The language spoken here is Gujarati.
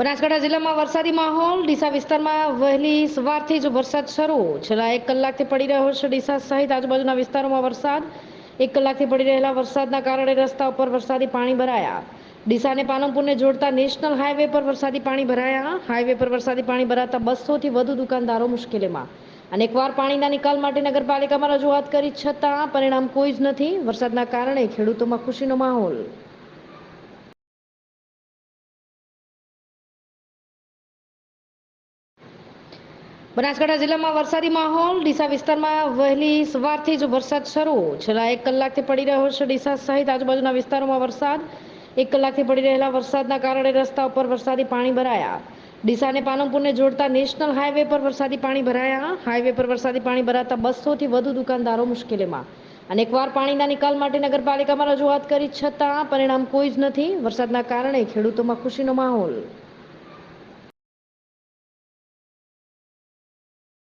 બનાસકાંઠા જિલ્લામાં વરસાદી માહોલ. ડીસા વિસ્તારમાં વહેલી સવારથી જ વરસાદ શરૂ. છેલ્લા એક કલાકથી પડી રહ્યો છે ડીસા સહિત આજુબાજુના વિસ્તારોમાં વરસાદ. એક કલાકથી પડી રહેલા વરસાદના કારણે રસ્તા ઉપર વરસાદી પાણી ભરાયા. ડીસા અને પાલનપુરને જોડતા નેશનલ હાઈવે પર વરસાદી પાણી ભરાયા. હાઈવે પર વરસાદી પાણી ભરાતા બસોથી વધુ દુકાનદારો મુશ્કેલીમાં. અને એકવાર પાણીના નિકાલ માટે નગરપાલિકામાં રજૂઆત કરી છતાં પરિણામ કોઈ જ નથી. વરસાદના કારણે ખેડૂતોમાં ખુશીનો માહોલ. બનાસકાંઠા જિલ્લામાં વરસાદી માહોલ. ડીસા વિસ્તારમાં વહેલી સવારથી જ વરસાદ શરૂ. છેલ્લા એક કલાકથી પડી રહ્યો છે ડીસા સહિત આજુબાજુના વિસ્તારોમાં વરસાદ. એક કલાકથી પડી રહેલા વરસાદના કારણે રસ્તા ઉપર વરસાદી પાણી ભરાયા. ડીસા અને પાલનપુરને જોડતા નેશનલ હાઈવે પર વરસાદી પાણી ભરાયા. હાઈવે પર વરસાદી પાણી ભરાતા બસોથી વધુ દુકાનદારો મુશ્કેલીમાં. અને એકવાર પાણીના નિકાલ માટે નગરપાલિકામાં રજૂઆત કરી છતાં પરિણામ કોઈ જ નથી. વરસાદના કારણે ખેડૂતોમાં ખુશીનો માહોલ.